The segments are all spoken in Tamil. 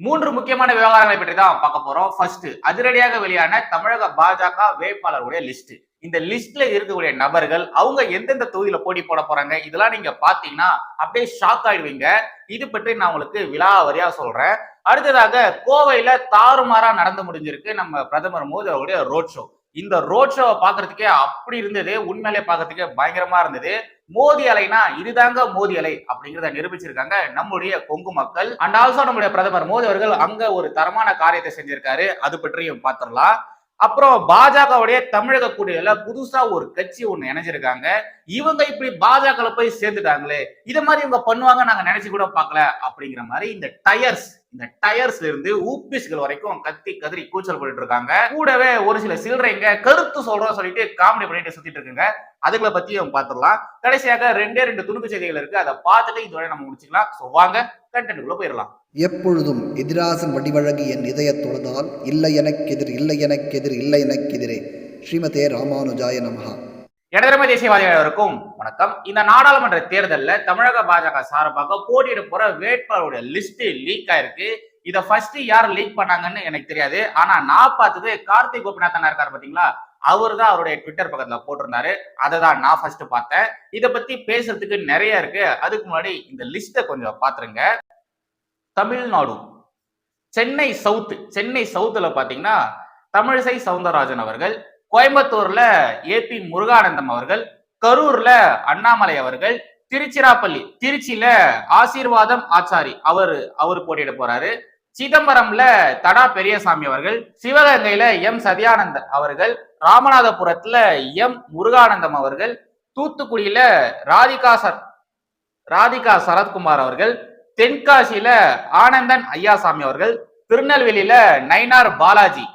மூன்று முக்கியமான விவகாரங்களை பற்றி தான் பார்க்க போறோம். ஃபர்ஸ்ட் அதிரடியாக வெளியான தமிழக பாஜக வேட்பாளருடைய லிஸ்ட் இந்த லிஸ்ட்ல இருக்கக்கூடிய நபர்கள் அவங்க எந்தெந்த தொகுதியில போட்டி போட போறாங்க இதெல்லாம் நீங்க பாத்தீங்கன்னா அப்படியே ஷாக் ஆயிடுவீங்க. இது பற்றி நான் உங்களுக்கு விலாவரியா சொல்றேன். அடுத்ததாக கோவையில தாறுமாறா நடந்து முடிஞ்சிருக்கு நம்ம பிரதமர் மோடி அவருடைய ரோட் ஷோ இந்த ரோட் ஷோவை பாக்குறதுக்கே அப்படி இருந்தது உண்மையிலே பார்க்கறதுக்கே பயங்கரமா இருந்தது. மோதி அலைனா இதுதாங்க மோதி அலை அப்படிங்கிறத நிரூபிச்சிருக்காங்க நம்முடைய கொங்கு மக்கள். அண்ட் ஆல்சோ நம்முடைய பிரதமர் மோடி அவர்கள் அங்க ஒரு தரமான காரியத்தை செஞ்சிருக்காரு. அது பற்றியும் பார்த்துடலாம். அப்புறம் பாஜகவுடைய தமிழக கூட்டணியில புதுசா ஒரு கட்சி ஒண்ணு இணைஞ்சிருக்காங்க. இவங்க இப்படி பாஜக போய் சேர்ந்துட்டாங்களே இத மாதிரி இவங்க பண்ணுவாங்க நாங்க நினைச்சு கூட பார்க்கல அப்படிங்கிற மாதிரி இந்த டயர்ஸ் இந்த டயர்ஸ்ல இருந்து ஊபிஸ்கள் வரைக்கும் கத்தி கதறி கூச்சல் போட்டு இருக்காங்க. கூடவே ஒரு சில சில்லறைங்க கருத்து சொல்றோம் சொல்லிட்டு காமெடி பண்ணிட்டு சுத்திட்டு இருக்குங்க. அதுகளை பத்தியும் பார்த்துடலாம் கடைசியாக ரெண்டே ரெண்டு துணுக்கு செய்திகள் இருக்கு. அதை பார்த்துட்டு இதோட நம்ம முடிச்சுக்கலாம். ஸோ வாங்க கண்டென்ட்டுக்குள்ள போயிடலாம். எப்பொழுதும் எதிராசன் வடிவழகு என் இதய தொழுதால் இல்லை எனக்கெதிர் இல்லை எனக்கெதிர் இல்லை எனக்கெதிரே ஸ்ரீமதே ராமானுஜாய நமகா இடதுமை தேசியவாதிகளுக்கும் வணக்கம். இந்த நாடாளுமன்ற தேர்தலில் தமிழக பாஜக சார்பாக போட்டியிட போற வேட்பாளருடைய லிஸ்ட் லீக் ஆயிருக்கு. இதை ஃபர்ஸ்ட் யார் லீக் பண்ணாங்கன்னு எனக்கு தெரியாது. ஆனா நான் பார்த்தது கார்த்திக் கோபிநாதன் இருக்காரு பாத்தீங்களா? அவர் தான் அவருடைய ட்விட்டர் பக்கத்துல போட்டிருந்தாரு. அதை தான் நான் ஃபர்ஸ்ட் பார்த்தேன். இதை பத்தி பேசுறதுக்கு நிறைய இருக்கு. அதுக்கு முன்னாடி இந்த லிஸ்ட்டை கொஞ்சம் பாத்துருங்க. தமிழ்நாடு சென்னை சவுத் சென்னை சவுத்துல பாத்தீங்கன்னா தமிழிசை சவுந்தரராஜன் அவர்கள் கோயம்புத்தூர்ல ஏபி முருகானந்தம் அவர்கள் கரூர்ல அண்ணாமலை அவர்கள் திருச்சிராப்பள்ளி திருச்சியில ஆசீர்வாதம் ஆச்சாரி அவர் அவர் போட்டியிட போறாரு. சிதம்பரம்ல தடா பெரியசாமி அவர்கள் சிவகங்கையில எம் சதியானந்தன் அவர்கள் ராமநாதபுரத்துல எம் முருகானந்தம் அவர்கள் தூத்துக்குடியில ராதிகா சர் ராதிகா சரத்குமார் அவர்கள் தென்காசியில ஆனந்தன் ஐயாசாமி அவர்கள் திருநெல்வேலியில நைனார் பாலாஜி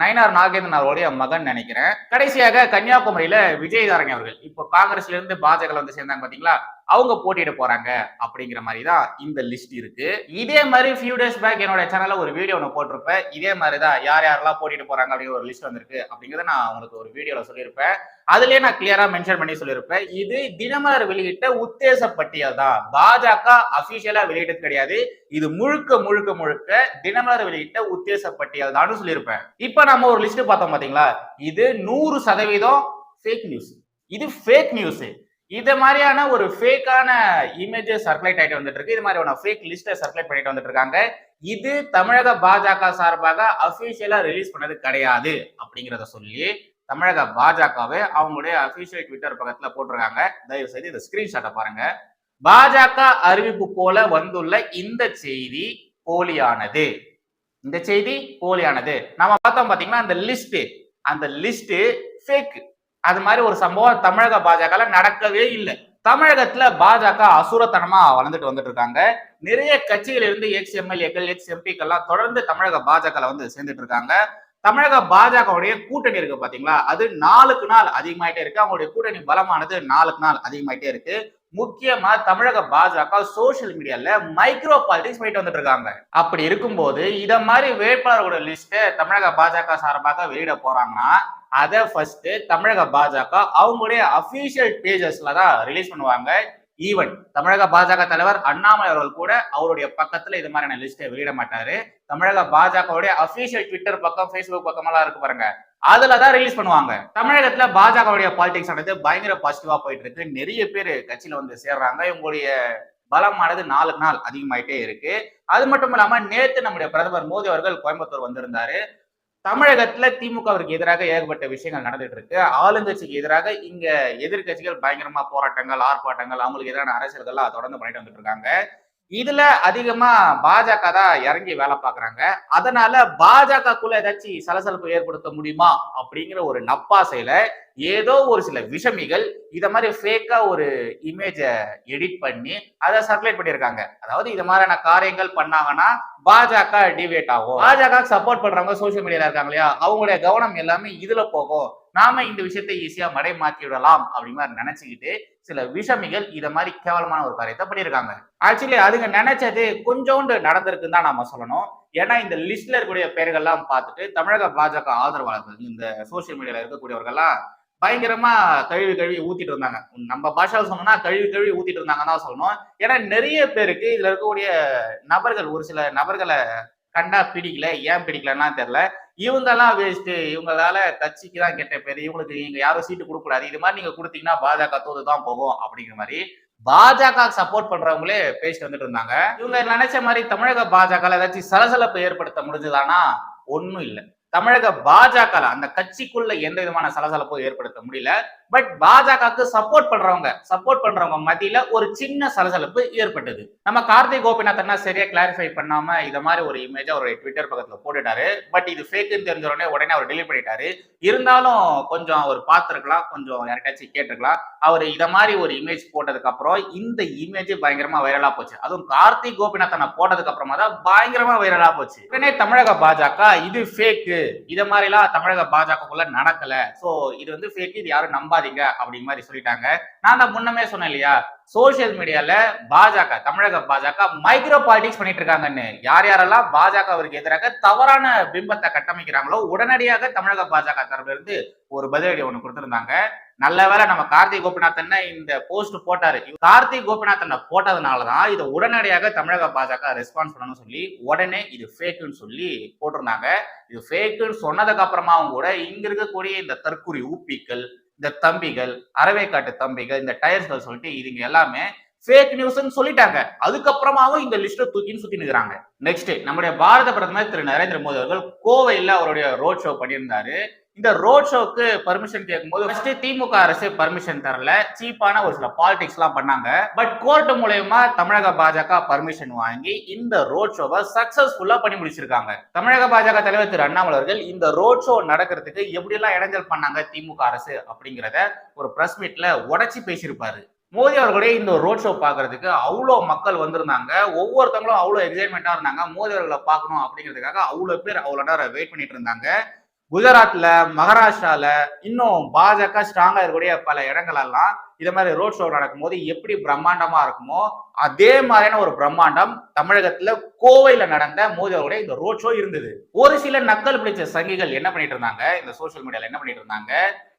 நயனார் நாகேந்திரன் அவருடைய மகன் நினைக்கிறேன். கடைசியாக கன்னியாகுமரியில விஜயதாரணி அவர்கள். இப்போ காங்கிரஸ்ல இருந்து பாஜக வந்து சேர்ந்தாங்க பாத்தீங்களா? அவங்க போட்டியிட போறாங்க அப்படிங்கிற மாதிரி தான் இந்த லிஸ்ட் இருக்கு. இதே மாதிரி ஃபியூ டேஸ் பேக் என்னோட சேனல்ல ஒரு வீடியோ ஒன்று போட்டிருப்பேன். இதே மாதிரி தான் யார் யாரெல்லாம் போட்டியிட போறாங்க அப்படிங்கிற ஒரு லிஸ்ட் வந்திருக்கு. அப்படிங்கிறத நான் உங்களுக்கு ஒரு வீடியோல சொல்லியிருப்பேன். அதுலயே நான் கிளியரா மென்ஷன் பண்ணி சொல்லியிருப்பேன். இது தினமலர் வெளியிட்ட உத்தேச பட்டியல் தான். பாஜக அபிஷியலா வெளியிட்டது கிடையாது. இது முழுக்க முழுக்க முழுக்க தினமலர் வெளியிட்ட உத்தேச பட்டியல் தான் சொல்லியிருப்பேன். இப்ப நம்ம ஒரு லிஸ்ட் பார்த்தோம் பாத்தீங்களா? இது நூறு சதவீதம் ஃபேக் நியூஸ் இது ஃபேக் நியூஸ் இது மாதிரியான ஒரு ஃபேக்கான இமேஜஸ் சர்க்குலேட் ஆகிட்டு வந்துட்டு இருக்கு இது மாதிரியான ஃபேக் லிஸ்ட்டை சர்க்குலேட் பண்ணிட்டு வந்துட்டு இருக்காங்க இது தமிழக பாஜக சார்பாக அபிஷியலா ரிலீஸ் பண்ணது கிடையாது அப்படிங்கிறத சொல்லி தமிழக பாஜகவை அவங்களுடைய அபிஷியல் ட்விட்டர் பக்கத்துல போட்டிருக்காங்க. தயவு செய்து இந்த ஸ்கிரீன்ஷாட்டை பாருங்க. பாஜக அறிவிப்பு போல வந்துள்ள இந்த செய்தி போலியானது. இந்த செய்தி போலியானது. நம்ம பார்த்தோம் பாத்தீங்கன்னா அந்த லிஸ்ட் அந்த லிஸ்ட் ஃபேக் அது மாதிரி ஒரு சம்பவம் தமிழக பாஜக நடக்கவே இல்லை. தமிழகத்துல பாஜக அசுரத்தனமா வளர்ந்துட்டு வந்துட்டு இருக்காங்க நிறைய கட்சிகள் இருந்து எக்ஸ் எம்எல்ஏக்கள் எக்ஸ் எம்பிக்கெல்லாம் தொடர்ந்து தமிழக பாஜக வந்து சேர்ந்துட்டு இருக்காங்க தமிழக பாஜகவுடைய கூட்டணி இருக்கு பாத்தீங்களா? அது நாளுக்கு நாள் அதிகமாயிட்டே இருக்கு. அவங்களுடைய கூட்டணி பலமானது நாளுக்கு நாள் அதிகமாயிட்டே இருக்கு. முக்கியமா தமிழக பாஜக சோசியல் மீடியால மைக்ரோ பாலிடிக்ஸ் போயிட்டு வந்துட்டு இருக்காங்க. அப்படி இருக்கும்போது இத மாதிரி வேட்பாளர்களோட லிஸ்ட் தமிழக பாஜக சார்பாக வெளியிட போறாங்கன்னா அதை ஃபர்ஸ்ட் தமிழக பாஜக அவங்களுடைய அபிஷியல் பேஜஸ்ல தான் ரிலீஸ் பண்ணுவாங்க. ஈவன் தமிழக பாஜக தலைவர் அண்ணாமலை அவர்கள் கூட அவருடைய பக்கத்துல இது மாதிரியான லிஸ்ட்டை வெளியிட மாட்டாரு. தமிழக பாஜகவுடைய அபிஷியல் ட்விட்டர் பக்கம் ஃபேஸ்புக் பக்கமெல்லாம் இருக்கு பாருங்க. அதுல தான் ரிலீஸ் பண்ணுவாங்க. தமிழகத்துல பாஜகவுடைய பாலிடிக்ஸ் ஆனது பயங்கர பாசிட்டிவா போயிட்டு இருக்கு. நிறைய பேர் கட்சியில வந்து சேர்றாங்க. இவங்களுடைய பலமானது நாளுக்கு நாள் அதிகமாயிட்டே இருக்கு. அது மட்டும் இல்லாம நேத்து நம்முடைய பிரதமர் மோடி அவர்கள் கோயம்புத்தூர் வந்திருந்தாரு. தமிழகத்துல திமுகவிற்கு எதிராக ஏகப்பட்ட விஷயங்கள் நடந்துட்டு இருக்கு. ஆளுங்கட்சிக்கு எதிராக இங்க எதிர்கட்சிகள் பயங்கரமா போராட்டங்கள் ஆர்ப்பாட்டங்கள் அவங்களுக்கு எதிரான அரசியல்கள்லாம் தொடர்ந்து பண்ணிட்டு வந்துட்டு இருக்காங்க. இதுல அதிகமா பாஜக தான் இறங்கி வேலை பாக்குறாங்க அதனால பாஜகக்குள்ள ஏதாச்சும் சலசலப்பு ஏற்படுத்த முடியுமா அப்படிங்கிற ஒரு நப்பாசையில ஏதோ ஒரு சில விஷமிகள் இத மாதிரி ஃபேக்கா ஒரு இமேஜ எடிட் பண்ணி அதை சர்க்குலேட் பண்ணியிருக்காங்க. அதாவது இது மாதிரியான காரியங்கள் பண்ணாங்கன்னா பாஜக டிவேட் ஆகும். பாஜக சப்போர்ட் பண்றவங்க சோசியல் மீடியால இருக்காங்க இல்லையா? அவங்களுடைய கவனம் எல்லாமே இதுல போகும். நாம இந்த விஷயத்தை ஈஸியா மடை மாற்றி விடலாம் அப்படிங்கிற மாதிரி நினைச்சுக்கிட்டு சில விஷமிகள் இத மாதிரி கேவலமான ஒரு காரியத்தை பண்ணியிருக்காங்க. ஆக்சுவலி அதுங்க நினைச்சது கொஞ்சோண்டு நடந்திருக்குன்னு தான் நாம சொல்லணும். ஏன்னா இந்த லிஸ்ட்ல இருக்கக்கூடிய பெயர்கள்லாம் பார்த்துட்டு தமிழக பாஜக ஆதரவாளர்கள் இந்த சோசியல் மீடியால இருக்கக்கூடியவர்கள்லாம் பயங்கரமா கழுவி கழுவி ஊத்திட்டு இருந்தாங்க. நம்ம பாஷாவில் சொன்னோம்னா கழுவி கழுவி ஊத்திட்டு இருந்தாங்க தான் சொல்லணும். ஏன்னா நிறைய பேருக்கு இதுல இருக்கக்கூடிய நபர்கள் ஒரு சில நபர்களை கண்டா பிடிக்கல ஏன் பிடிக்கலன்னா தெரியல. இவங்கெல்லாம் வேஸ்ட்டு இவங்களால கட்சிக்கு தான் கெட்ட பேர் இவங்களுக்கு நீங்க யாரும் சீட்டு கொடுக்க கூடாது இது மாதிரி நீங்க கொடுத்தீங்கன்னா பாஜக தோது தான் போகும் அப்படிங்கிற மாதிரி பாஜக சப்போர்ட் பண்றவங்களே பேசிட்டு வந்துட்டு இருந்தாங்க. இவங்க நினைச்ச மாதிரி தமிழக பாஜக ஏதாச்சும் சலசலப்பை ஏற்படுத்த முடிஞ்சதானா? ஒன்றும் இல்லை. தமிழக பாஜக அந்த கட்சிக்குள்ள எந்த விதமான சலசலப்பும் ஏற்படுத்த முடியல. பட் பாஜகவுக்கு சப்போர்ட் பண்றவங்க சப்போர்ட் பண்றவங்க மத்தியில ஒரு சின்ன சலசலப்பு ஏற்பட்டது. நம்ம கார்த்திக் கோபிநாத் அண்ணா சரியா கிளாரிஃபை பண்ணாம இத மாதிரி ஒரு இமேஜ் அவர் ட்விட்டர் பக்கத்துல போட்டுட்டாரு. பட் இது ஃபேக்குன்னு தெரிஞ்ச உடனே உடனே அவர் டெலிட் பண்ணிட்டாரு. இருந்தாலும் கொஞ்சம் அவர் பார்த்துருக்கலாம் கொஞ்சம் யாருக்காச்சும் கேட்டிருக்கலாம். அவர் இத மாதிரி ஒரு இமேஜ் போட்டதுக்கு அப்புறம் இந்த இமேஜ் பயங்கரமா வைரலா போச்சு. அதுவும் கார்த்திக் கோபிநாத் அண்ணா போட்டதுக்கு அப்புறமா தான் பயங்கரமா வைரலா போச்சு. உடனே தமிழக பாஜக இது ஃபேக்கு இத மாதிரி எல்லாம் தமிழக பாஜகக்குள்ள நடக்கல. சோ இது வந்து ஃபேக் இது யாரும் நம்பாது நம்பாதீங்க அப்படிங்கிற மாதிரி சொல்லிட்டாங்க. நான் தான் முன்னமே சொன்னேன் இல்லையா? சோசியல் மீடியால பாஜக தமிழக பாஜக மைக்ரோ பாலிடிக்ஸ் பண்ணிட்டு இருக்காங்கன்னு. யார் யாரெல்லாம் பாஜகவிற்கு எதிராக தவறான பிம்பத்தை கட்டமைக்கிறாங்களோ உடனடியாக தமிழக பாஜக தரப்புல இருந்து ஒரு பதிலடி ஒண்ணு கொடுத்திருந்தாங்க. நல்ல வேளை நம்ம கார்த்திக் கோபிநாதன் இந்த போஸ்ட் போட்டாரு. கார்த்திக் கோபிநாதன் போட்டதுனாலதான் இதை உடனடியாக தமிழக பாஜக ரெஸ்பான்ஸ் பண்ணணும்னு சொல்லி உடனே இது ஃபேக்குன்னு சொல்லி போட்டிருந்தாங்க. இது ஃபேக்குன்னு சொன்னதுக்கு அப்புறமாவும் கூட இங்க இருக்கக்கூடிய இந்த தற்குறி ஊப்பிக்கள் இந்த தம்பிகள் அரவைக்காட்டு தம்பிகள் இந்த டயர்ஸ்கள் சொல்லிட்டு இதுங்க எல்லாமே ஃபேக் நியூஸ்னு சொல்லிட்டாங்க. அதுக்கப்புறமாவும் இந்த லிஸ்ட்டை தூக்கின்னு சுத்தி நிற்கிறாங்க நெக்ஸ்ட் நம்முடைய பாரத பிரதமர் திரு நரேந்திர மோடி அவர்கள் கோவையில் அவருடைய ரோட் ஷோ பண்ணியிருந்தாரு. இந்த ரோட் ஷோக்கு பர்மிஷன் கேட்கும்போது ஃபர்ஸ்ட் திமுக அரசு பர்மிஷன் தரல. சீப்பான ஒரு சில பாலிடிக்ஸ் எல்லாம் பண்ணாங்க. பட் கோர்ட் மூலயமா தமிழக பாஜக பர்மிஷன் வாங்கி இந்த ரோட் ஷோவை சக்சஸ்ஃபுல்லா பண்ணி முடிச்சிருக்காங்க. தமிழக பாஜக தலைவர் திரு அண்ணாமலை அவர்கள் இந்த ரோட் ஷோ நடக்கிறதுக்கு எப்படி எல்லாம் இடைஞ்சல் பண்ணாங்க திமுக அரசு அப்படிங்கிறத ஒரு பிரஸ் மீட்ல உடைச்சி பேசியிருப்பாரு. மோடி அவர்களுடைய இந்த ரோட் ஷோ பார்க்கறதுக்கு அவ்வளோ மக்கள் வந்திருந்தாங்க. ஒவ்வொருத்தவங்களும் அவ்வளோ எக்ஸைட்மெண்ட்டாக இருந்தாங்க. மோடி அவர்களை பார்க்கணும் அப்படிங்கிறதுக்காக அவ்வளோ பேர் அவ்வளோ நேரம் வெயிட் பண்ணிட்டு இருந்தாங்க. குஜராத்ல மகாராஷ்டிரால இன்னும் பாஜக ஸ்ட்ராங்கா இருக்கக்கூடிய பல இடங்களெல்லாம் இது மாதிரி ரோட் ஷோ நடக்கும்போது எப்படி பிரம்மாண்டமா இருக்குமோ அதே மாதிரியான ஒரு பிரம்மாண்டம் தமிழகத்துல கோவையில நடந்த மோதி அவருடைய இந்த ரோட் ஷோ இருந்தது. ஒரு சில நக்கல் பிடிச்ச சங்கிகள் என்ன பண்ணிட்டு இருந்தாங்க? இந்த சோசியல் மீடியால என்ன பண்ணிட்டு இருந்தாங்க?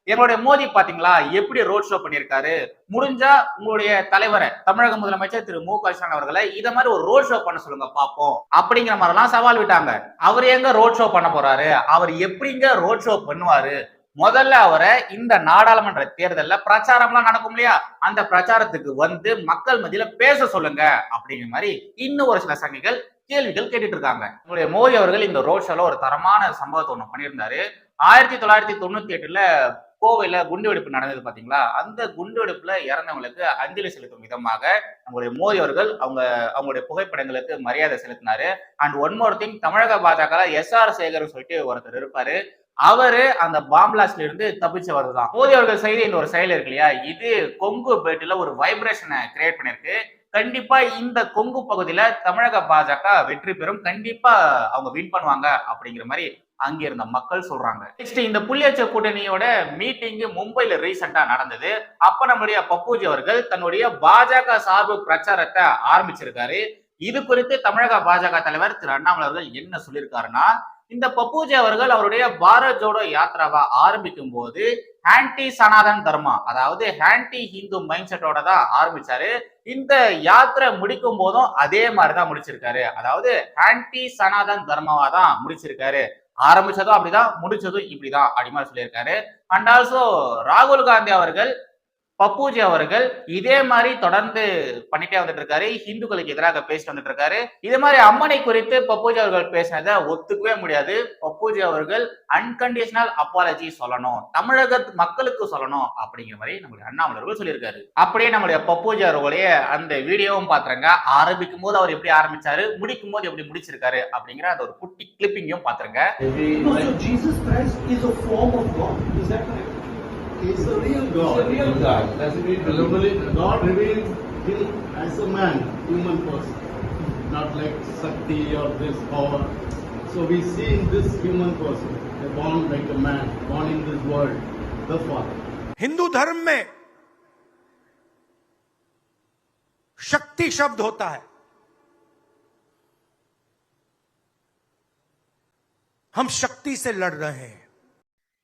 எங்களுடைய மோடி பாத்தீங்களா? எப்படி ரோட் ஷோ பண்ணியிருக்காரு? முடிஞ்சா உங்களுடைய தலைவரை தமிழக முதலமைச்சர் திரு மு க ஸ்டாலின் அவர்களை இத மாதிரி ஒரு ரோட் ஷோ பண்ண சொல்லுங்க பாப்போம். அப்படிங்கிற மாதிரிலாம் சவால் விட்டாங்க. அவர் எங்க ரோட் ஷோ பண்ண போறாரு? அவர் எப்படிங்க ரோட் ஷோ பண்ணுவாரு? முதல்ல அவரை இந்த நாடாளுமன்ற தேர்தலில் பிரச்சாரம்லாம் நடக்கும் இல்லையா? அந்த பிரச்சாரத்துக்கு வந்து மக்கள் மத்தியில பேச சொல்லுங்க அப்படிங்கிற மாதிரி இன்னும் ஒரு சில சங்கிகள் கேள்விகள் கேட்டுட்டு இருக்காங்க. உங்களுடைய மோடி அவர்கள் இந்த ரோட் ஷோல ஒரு தரமான சம்பவத்தை ஒன்று பண்ணியிருந்தாரு. ஆயிரத்தி தொள்ளாயிரத்தி தொண்ணூத்தி எட்டுல கோவையில் குண்டுவெடிப்பு நடந்தது பார்த்தீங்களா அந்த குண்டுவெடிப்பில் இறந்தவங்களுக்கு அஞ்சலி செலுத்தும் விதமாக நம்மளுடைய மோடி அவர்கள் அவங்க அவங்களுடைய புகைப்படங்களுக்கு மரியாதை செலுத்தினாரு. அண்ட் ஒன் மோர் திங் தமிழக பாஜக எஸ் ஆர் சேகர் சொல்லிட்டு ஒருத்தர் இருப்பாரு. அவரு அந்த பாம்பிளாஸ்ட்ல இருந்து தப்பிச்சவர் தான் மோடி அவர்கள் செய்த இந்த ஒரு செயல் இருக்கு இல்லையா? இது கொங்கு பேட்டில ஒரு வைப்ரேஷனை கிரியேட் பண்ணிருக்கு. கண்டிப்பா இந்த கொங்கு பகுதியில தமிழக பாஜக வெற்றி பெறும். கண்டிப்பா அவங்க வின் பண்ணுவாங்க அப்படிங்கிற மாதிரி அங்க இருந்த மக்கள் சொல்றாங்க. நெக்ஸ்ட் இந்த புள்ளியச்ச கூட்டணியோட மீட்டிங் மும்பைல ரீசெண்டா நடந்தது. அப்ப நம்முடைய பப்பூஜி அவர்கள் தன்னுடைய பாஜக சார்பு பிரச்சாரத்தை ஆரம்பிச்சிருக்காரு. இது குறித்து தமிழக பாஜக தலைவர் திரு அண்ணாமலை அவர்கள் என்ன சொல்லியிருக்காருன்னா இந்த பப்பூஜி அவர்கள் அவருடைய பாரத் ஜோடோ யாத்ராவை ஆரம்பிக்கும் போது ஆன்டி சனாதன் தர்மா அதாவது ஆன்டி ஹிந்து மைண்ட் செட்டோட தான் ஆரம்பிச்சாரு. இந்த யாத்திரை முடிக்கும் போதும் அதே மாதிரிதான் முடிச்சிருக்காரு. அதாவது ஆன்டி சனாதன் தர்மாவா தான் முடிச்சிருக்காரு. ஆரம்பிச்சதும் அப்படிதான் முடிச்சதும் இப்படிதான் அப்படி மாதிரி சொல்லியிருக்காரு. அண்ட் ஆல்சோ ராகுல் காந்தி அவர்கள் பப்பூஜி அவர்கள் இதே மாதிரி தொடர்ந்து பண்ணிட்டே வந்துட்டு இருக்காரு. ஹிந்துக்களுக்கு எதிராக பேசிட்டு வந்துட்டு இருக்காரு. இதே மாதிரி அம்மனை குறித்து பப்பூஜி அவர்கள் பேசினதை ஒத்துக்கவே முடியாது. பப்பூஜி அவர்கள் அன்கண்டிஷனல் அப்பாலஜி சொல்லணும். தமிழக மக்களுக்கு சொல்லணும் அப்படிங்கிற மாதிரி நம்மளுடைய அண்ணாமலை அவர்கள் சொல்லியிருக்காரு. அப்படியே நம்மளுடைய பப்பூஜி அவர்களுடைய அந்த வீடியோவும் பாத்துருங்க ஆரம்பிக்கும் போது அவர் எப்படி ஆரம்பிச்சாரு முடிக்கும் போது எப்படி முடிச்சிருக்காரு அப்படிங்கிற அந்த ஒரு குட்டி கிளிப்பிங்கையும் பாத்துருங்க Is a real God. He's the real God. That's it. Globally, God reveals him as a man, human person, not like Sakti or this power. So we see in this human person, a born like a man, born in this world, the Father. Hindu धर्म में शक्ति शब्द होता है हम शक्ति से लड़ रहे हैं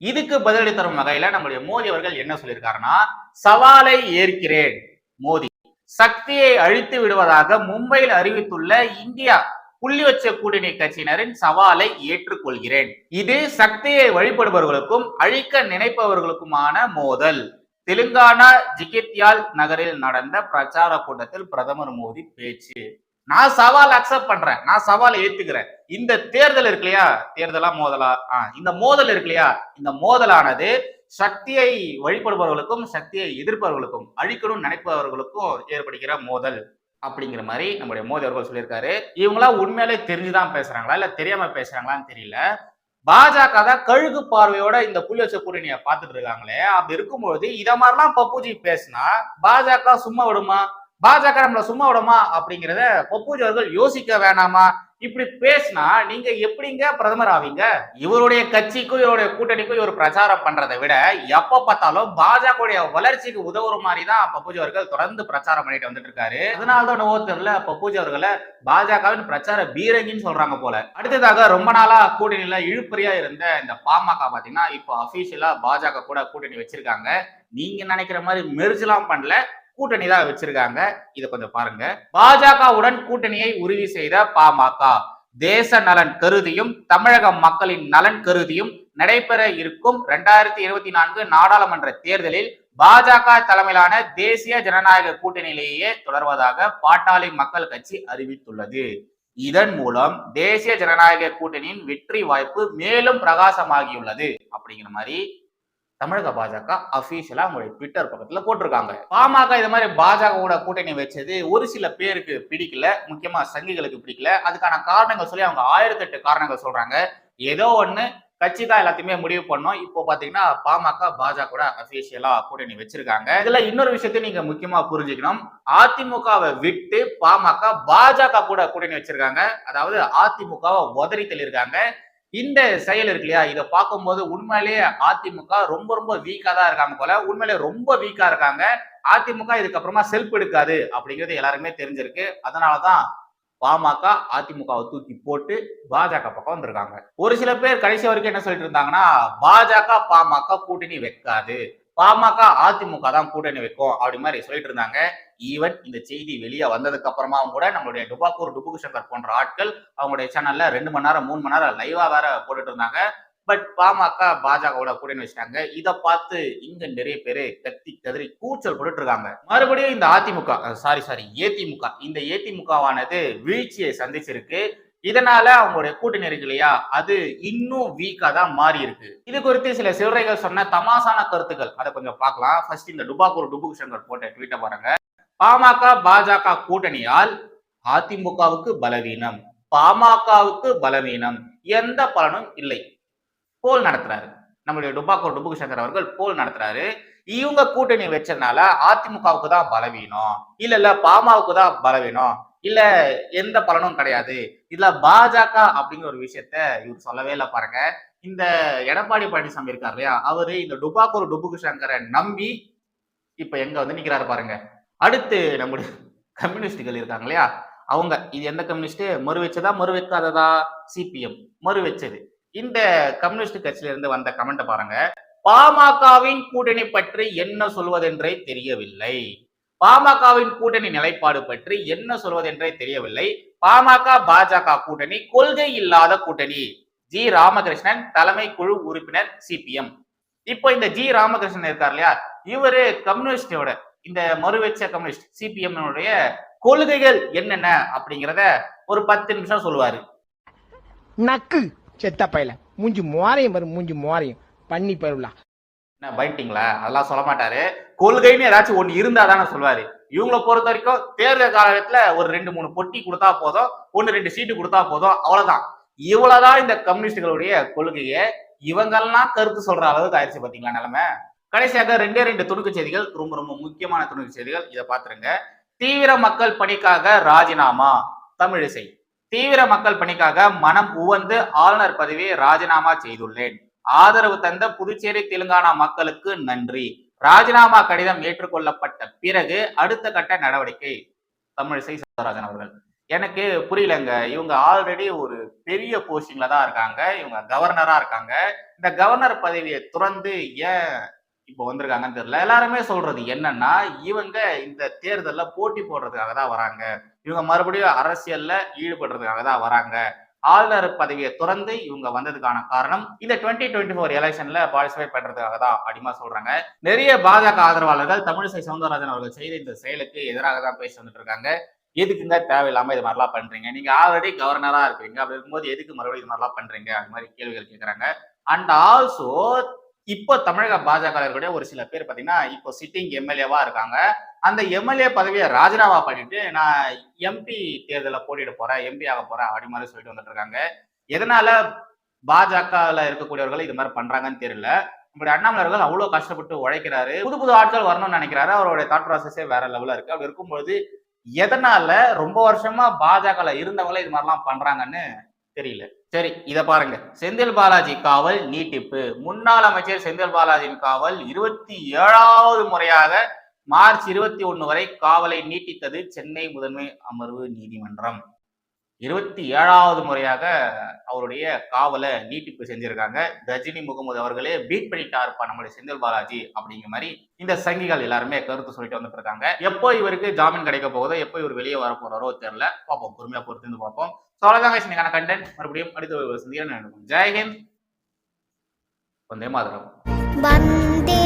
இதுக்கு பதிலடி தரும் வகையில நம்முடைய மோடி அவர்கள் என்ன சொல்லியிருக்காருன்னா சவாலை ஏற்கிறேன் மோடி சக்தியை அழித்து விடுவதாக மும்பையில் அறிவித்துள்ள இந்தியா புள்ளி வச்ச கூட்டணி கட்சியினரின் சவாலை ஏற்றுக்கொள்கிறேன். இது சக்தியை வழிபடுபவர்களுக்கும் அழிக்க நினைப்பவர்களுக்குமான மோதல். தெலுங்கானா ஜிகித்யால் நகரில் நடந்த பிரச்சார கூட்டத்தில் பிரதமர் மோடி பேச்சு. நான் சவால் அக்செப்ட் பண்றேன். நான் சவாலை ஏத்துக்கிறேன். இந்த தேர்தல் இருக்கு இல்லையா? தேர்தலா மோதலா? ஆ, இந்த மோதல் இருக்கு இல்லையா? இந்த மோதலானது சக்தியை வழிபடுபவர்களுக்கும் சக்தியை எதிர்ப்பவர்களுக்கும் அழிக்கணும்னு நினைப்பவர்களுக்கும் ஏற்படுகிற மோதல் அப்படிங்கிற மாதிரி நம்முடைய மோதி அவர்கள் சொல்லியிருக்காரு. இவங்களாம் உண்மையிலே தெரிஞ்சுதான் பேசுறாங்களா? இல்ல தெரியாம பேசுறாங்களான்னு தெரியல. பாஜக தான் கழுகு பார்வையோட இந்த புள்ளி கூட்டணியை பார்த்துட்டு இருக்காங்களே. அப்படி இருக்கும்போது இதை மாதிரிலாம் பப்புஜி பேசினா பாஜக சும்மா விடுமா? பாஜக நம்மளை சும்மா விடுமா அப்படிங்கிறத பப்புஜி அவர்கள் யோசிக்க வேணாமா? இப்படி பேசினா நீங்க எப்படிங்க பிரதமர் ஆவீங்க? இவருடைய கட்சிக்கும் இவருடைய கூட்டணிக்கும் இவர் பிரச்சாரம் பண்றதை விட எப்ப பார்த்தாலும் பாஜகவுடைய வளர்ச்சிக்கு உதவுற மாதிரி தான் பப்புஜி அவர்கள் தொடர்ந்து பிரச்சாரம் பண்ணிட்டு வந்துட்டு இருக்காரு அதனாலதான் நோவோ தெரியல பப்புஜி அவர்களை பாஜகவின் பிரச்சார பீரங்கின்னு சொல்றாங்க போல. அடுத்ததாக ரொம்ப நாளா கூட்டணியில இழுப்பறியா இருந்த இந்த பாமக பாத்தீங்கன்னா இப்போ அபிஷியலா பாஜக கூட கூட்டணி வச்சிருக்காங்க. நீங்க நினைக்கிற மாதிரி மெரிச்சலாம் பண்ணல. கூட்டணி தான் வச்சிருக்காங்க. இதை கொஞ்சம் பாருங்க. பாஜகவுடன் கூட்டணியை உறுதி செய்த பாமக. தேச நலன் கருதியும் தமிழக மக்களின் நலன் கருதியும் நடைபெற இருக்கும் இரண்டாயிரத்தி இருபத்தி நான்கு நாடாளுமன்ற தேர்தலில் பாஜக தலைமையிலான தேசிய ஜனநாயக கூட்டணியிலேயே தொடர்வதாக பாட்டாளி மக்கள் கட்சி அறிவித்துள்ளது. இதன் மூலம் தேசிய ஜனநாயக கூட்டணியின் வெற்றி வாய்ப்பு மேலும் பிரகாசமாகியுள்ளது. அப்படிங்கிற மாதிரி தமிழக பாஜக அபிஷியலா அவங்களுடைய ட்விட்டர் பக்கத்துல போட்டிருக்காங்க. பாமக இது மாதிரி பாஜகவோட கூட்டணி வச்சது ஒரு சில பேருக்கு பிடிக்கல முக்கியமா சங்கிகளுக்கு பிடிக்கல. அதுக்கான காரணங்கள் சொல்லி அவங்க ஆயிரத்தி எட்டு காரணங்கள் சொல்றாங்க. ஏதோ ஒண்ணு கட்சி தான் எல்லாத்தையுமே முடிவு பண்ணோம். இப்போ பாத்தீங்கன்னா பாமக பாஜக கூட அபிஷியலா கூட்டணி வச்சிருக்காங்க. இதுல இன்னொரு விஷயத்தையும் நீங்க முக்கியமா புரிஞ்சுக்கணும். அதிமுகவை விட்டு பாமக பாஜக கூட கூட்டணி வச்சிருக்காங்க. அதாவது அதிமுகவை உதறி தள்ளியிருக்காங்க. இந்த செயல் இருக்கு இல்லையா? இதை பார்க்கும்போது உண்மையிலேயே அதிமுக ரொம்ப ரொம்ப வீக்கா தான் இருக்காங்க போல. உண்மையிலேயே ரொம்ப வீக்கா இருக்காங்க. அதிமுக இதுக்கப்புறமா செல்ஃப் எடுக்காது அப்படிங்கிறது எல்லாருக்குமே தெரிஞ்சிருக்கு. அதனாலதான் பாமக அதிமுகவை தூக்கி போட்டு பாஜக பக்கம் வந்திருக்காங்க. ஒரு சில பேர் கடைசி வரைக்கும் என்ன சொல்லிட்டு இருந்தாங்கன்னா பாஜக பாமக கூட்டணி வைக்காது. பாமக அதிமுக தான் கூட்டணி வைக்கும் அப்படி மாதிரி சொல்லிட்டு இருந்தாங்க. ஈவன் இந்த செய்தி வெளியே வந்ததுக்கு அப்புறமாவும் கூட நம்மளுடைய டுபாக்கூர் டுபுக்கு சங்கர் போன்ற ஆட்கள் அவங்களுடைய சேனல்ல ரெண்டு மணி நேரம் மூணு மணி நேரம் லைவா வேற போட்டுட்டு இருந்தாங்க. பட் பாமக பாஜகவோட கூட்டணி வச்சிட்டாங்க. இதை பார்த்து இங்க நிறைய பேர் கத்தி கதறி கூச்சல் போட்டுட்டு இருக்காங்க. மறுபடியும் இந்த அதிமுக சாரி சாரி ஏதிமுக. இந்த ஏதிமுகவானது வீழ்ச்சியை சந்திச்சிருக்கு. இதனால அவங்களுடைய கூட்டணி இருக்கு இல்லையா? அது இன்னும் வீக்கா தான் மாறி இருக்கு. இது குறித்து சில சிறுரைகள் சொன்ன தமாசான கருத்துக்கள். அதை கொஞ்சம் பார்க்கலாம். ஃபர்ஸ்ட் இந்த டுபாக்கூர் டுபுக் சங்கர் போட்ட ட்வீட்டை பாருங்க. பாமக பாஜக கூட்டணியால் அதிமுகவுக்கு பலவீனம். பாமகவுக்கு பலவீனம். எந்த பலனும் இல்லை. போல் நடத்துறாரு. நம்மளுடைய டுபாக்கூர் டுபுக் சங்கர் அவர்கள் போல் நடத்துறாரு. இவங்க கூட்டணி வச்சதுனால அதிமுகவுக்கு தான் பலவீனம். இல்ல இல்ல பாமகவுக்கு தான் பலவீனம். இல்ல எந்த பலனும் கிடையாது. இதுல பாஜக அப்படிங்கிற ஒரு விஷயத்த இவர் சொல்லவே இல்லை பாருங்க. இந்த எடப்பாடி பழனிசாமி இருக்கார் இல்லையா? அவரு இந்த டுபாக்கூர் டுபுக்கு சங்கரை நம்பி இப்ப எங்க வந்து நிக்கிறாரு பாருங்க. அடுத்து நம்முடைய கம்யூனிஸ்டுகள் இருக்காங்க இல்லையா? அவங்க இது எந்த கம்யூனிஸ்ட் மறு வச்சதா மறு வைக்காததா சிபிஎம். மறு வச்சது இந்த கம்யூனிஸ்ட் கட்சியில இருந்து வந்த கமெண்ட் பாருங்க. பாமகவின் கூட்டணி பற்றி என்ன சொல்வதென்றே தெரியவில்லை. பாமகவின் கூட்டணி நிலைப்பாடு பற்றி என்ன சொல்வதென்றே தெரியவில்லை. பாமக பாஜக கூட்டணி கொள்கை இல்லாத கூட்டணி. ஜி ராமகிருஷ்ணன் தலைமை குழு உறுப்பினர் சிபிஎம். இப்போ இந்த ஜி ராமகிருஷ்ணன் இருக்கார் இல்லையா? இவரு கம்யூனிஸ்டோட இந்த மறுவெச்ச கம்யூனிஸ்ட் சிபிஎம் கொள்கைகள் என்னென்ன அப்படிங்கிறத ஒரு பத்து நிமிஷம் சொல்லுவாரு. நக்கு செத்த பையல. மூஞ்சி மோரையும் வரும் மூஞ்சி மோரையும். பண்ணி பருவலா என்ன பயன்ட்டீங்களா அதெல்லாம் சொல்ல மாட்டாரு. கொள்கைன்னு ஏதாச்சும் ஒண்ணு இருந்தா தானே சொல்லுவாரு. இவங்கள பொறுத்த வரைக்கும் தேர்தல் காலத்துல ஒரு ரெண்டு மூணு பொட்டி கொடுத்தா போதும். ஒன்னு ரெண்டு சீட்டு கொடுத்தா போதும். அவ்வளவுதான். இவ்வளவுதான் இந்த கம்யூனிஸ்டுகளுடைய கொள்கையை இவங்கெல்லாம் கருத்து சொல்ற அளவுக்கு ஆயிடுச்சு பாத்தீங்களா நிலைமை? கடைசியாக ரெண்டே ரெண்டு துணுக்கு செய்திகள் ரொம்ப ரொம்ப முக்கியமான துணுக்கு செய்திகள். இதை பாத்துருங்க தீவிர மக்கள் பணிக்காக ராஜினாமா தமிழிசை தீவிர மக்கள் பணிக்காக மனம் உவந்து ஆளுநர் பதவியை ராஜினாமா செய்துள்ளேன். ஆதரவு தந்த புதுச்சேரி தெலுங்கானா மக்களுக்கு நன்றி. ராஜினாமா கடிதம் ஏற்றுக்கொள்ளப்பட்ட பிறகு அடுத்த கட்ட நடவடிக்கை தமிழிசை சவுந்தரராஜன் அவர்கள். எனக்கு புரியலங்க. இவங்க ஆல்ரெடி ஒரு பெரிய போஸ்டிங்ல தான் இருக்காங்க. இவங்க கவர்னரா இருக்காங்க. இந்த கவர்னர் பதவியை துறந்து ஏன் இப்போ வந்திருக்காங்கன்னு தெரியல. எல்லாருமே சொல்றது என்னன்னா இவங்க இந்த தேர்தலில் போட்டி போடுறதுக்காக தான் வராங்க. இவங்க மறுபடியும் அரசியல்ல ஈடுபடுறதுக்காக தான் வராங்க. ஆளுநர் பதவியை துறந்து இவங்க வந்ததுக்கான காரணம் இந்த டுவெண்ட்டி டுவெண்ட்டி ஃபோர் எலெக்ஷன்ல பார்ட்டிசிபேட் பண்றதுக்காக தான் அப்படிமா சொல்றாங்க. நிறைய பாஜக ஆதரவாளர்கள் தமிழிசை சவுந்தரராஜன் அவர்கள் செய்த இந்த செயலுக்கு எதிராக தான் பேசி வந்துட்டு இருக்காங்க எதுக்குங்க தேவையில்லாம இது மாதிரிலாம் பண்றீங்க? நீங்க ஆல்ரெடி கவர்னரா இருக்கீங்க அப்படி இருக்கும்போது எதுக்கு மறுபடியும் இது மாதிரிலாம் பண்றீங்க? அது மாதிரி கேள்விகள் கேட்கறாங்க அண்ட் ஆல்சோ இப்போ தமிழக பாஜக ஒரு சில பேர் பாத்தீங்கன்னா இப்போ சிட்டிங் எம்எல்ஏவா இருக்காங்க. அந்த எம்எல்ஏ பதவியை ராஜினாமா பண்ணிட்டு நான் எம்பி தேர்தலில் போட்டியிட போறேன் எம்பி ஆக போறேன் அப்படி மாதிரி சொல்லிட்டு வந்துட்டு இருக்காங்க. எதனால பாஜகவில் இருக்கக்கூடியவர்கள் இது மாதிரி பண்றாங்கன்னு தெரியல. இப்படி அண்ணாமலர்கள் அவ்வளோ கஷ்டப்பட்டு உழைக்கிறாரு. புது புது ஆட்கள் வரணும்னு நினைக்கிறாரு. அவருடைய தாட் ப்ராசஸே வேற லெவலில் இருக்கு. அப்படி இருக்கும்போது எதனால ரொம்ப வருஷமா பாஜகவில் இருந்தவங்களே இது மாதிரிலாம் பண்றாங்கன்னு தெரியல. சரி இதை பாருங்க. செந்தில் பாலாஜி காவல் நீட்டிப்பு. முன்னாள் அமைச்சர் செந்தில் பாலாஜியின் காவல் இருபத்தி ஏழாவது முறையாக மார்ச் இருபத்தி ஒன்று வரை காவலை நீட்டித்தது சென்னை முதன்மை அமர்வு நீதிமன்றம். இருபத்தி ஏழாவது முறையாக அவருடைய காவலை நீட்டிப்பு செஞ்சிருக்காங்க. ரஜினி முகமது அவர்களே பீட் பண்ணிட்டாருப்பா நம்மளுடைய செந்தில் பாலாஜி அப்படிங்கிற மாதிரி இந்த சங்கிகள் எல்லாருமே கருத்து சொல்லிட்டு வந்துட்டு இருக்காங்க எப்போ இவருக்கு ஜாமீன் கிடைக்க போகுதோ எப்போ இவர் வெளியே வர போறாரோ தெரியல. பார்ப்போம். பொறுமையா பொறுத்து பார்ப்போம். ஸோ அவ்வளோதான் இன்னைக்கான கண்டென்ட் மறுபடியும் அடுத்த சந்திக்கிறேன் ஜெயஹிந்த் வந்தே மாதரம். வந்தே